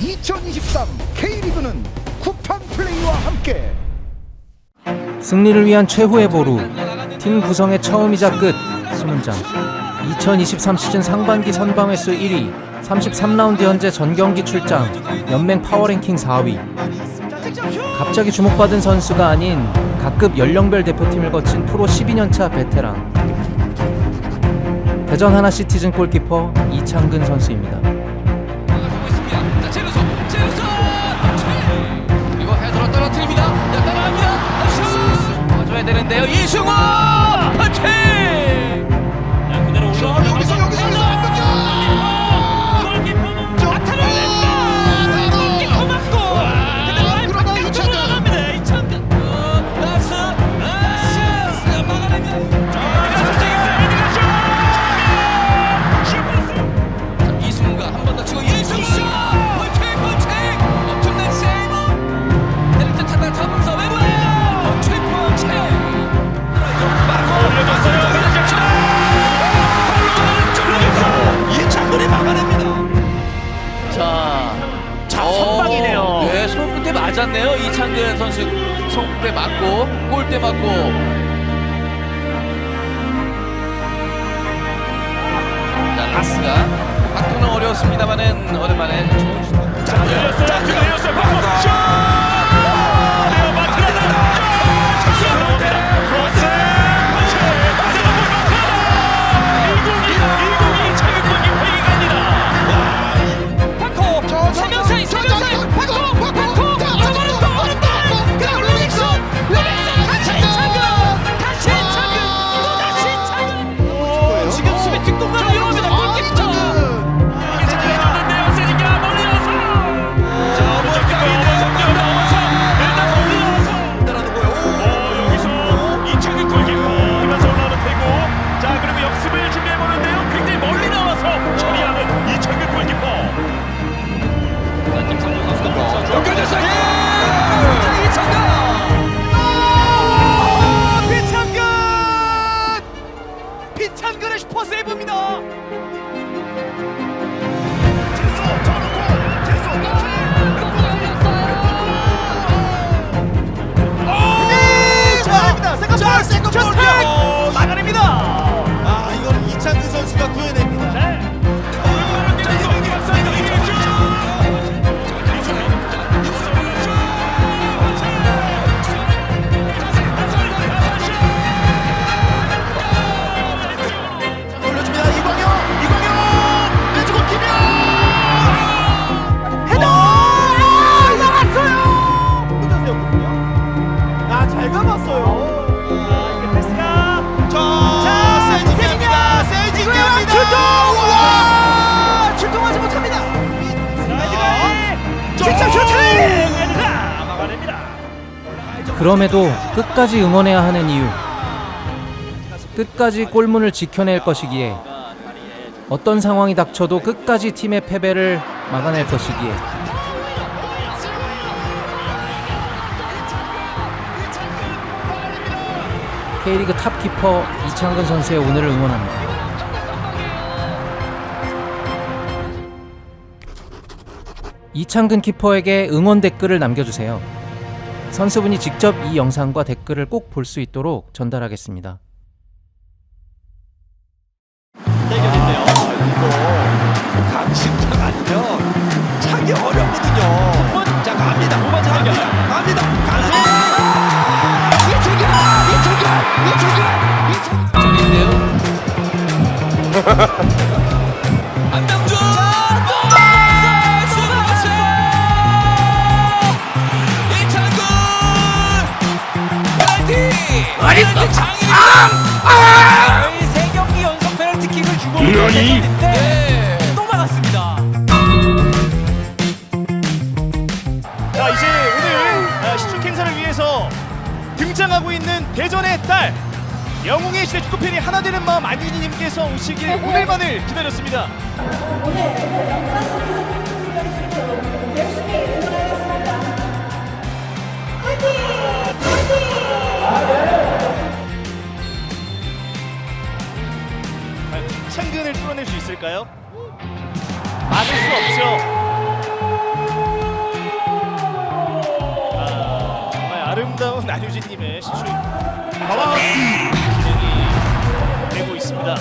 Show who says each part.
Speaker 1: 2023 K리그는 쿠팡 플레이와 함께.
Speaker 2: 승리를 위한 최후의 보루 팀 구성의 처음이자 끝 수문장. 2023 시즌 상반기 선방 횟수 1위 33라운드 현재 전경기 출장 연맹 파워랭킹 4위. 갑자기 주목받은 선수가 아닌 각급 연령별 대표팀을 거친 프로 12년차 베테랑. 대전 하나 시티즌 골키퍼 이창근 선수입니다
Speaker 3: 선방이네요.
Speaker 4: 네, 손끝에 맞았네요 이창근 선수. 손끝에 맞고 골대 맞고 자, 라스가 박도는 어려웠습니다만은 오랜만에 좋은 슛. 자,
Speaker 3: 자, 들어갔어요. 바로 슛!
Speaker 4: 연결됐어요 이창근
Speaker 3: 피창근! 피창근의 슈퍼 세이브입니다 잘합니다
Speaker 2: 그럼에도 끝까지 응원해야 하는 이유. 끝까지 골문을 지켜낼 것이기에 어떤 상황이 닥쳐도 끝까지 팀의 패배를 막아낼 것이기에 K리그 탑 키퍼 이창근 선수의 오늘을 응원합니다. 이창근 키퍼에게 응원 댓글을 남겨주세요. 선수분이 직접 이 영상과 댓글을 꼭 볼 수 있도록 전달하겠습니다.
Speaker 5: 대결인데요. 이거 강심장 아니면 차기 어렵거든요. 자 갑니다.
Speaker 3: 후반전 대결.
Speaker 5: 갑니다. 갑니다. 이창근 이창근 이창근
Speaker 4: 저기인데요
Speaker 3: 주고
Speaker 4: 네.
Speaker 3: 또 막았습니다. 자 이제 오늘 아, 시축 행사를 위해서 등장하고 있는 대전의 딸 영웅의 시대 축구팬이 하나 되는 마음 안윤희님께서 오시길 오늘만을 기다렸습니다. 창근을 뚫어낼 수 있을까요? 맞을 수 없죠. 아, 아름다운 안유진님의 시추. 아, 되고 있습니다.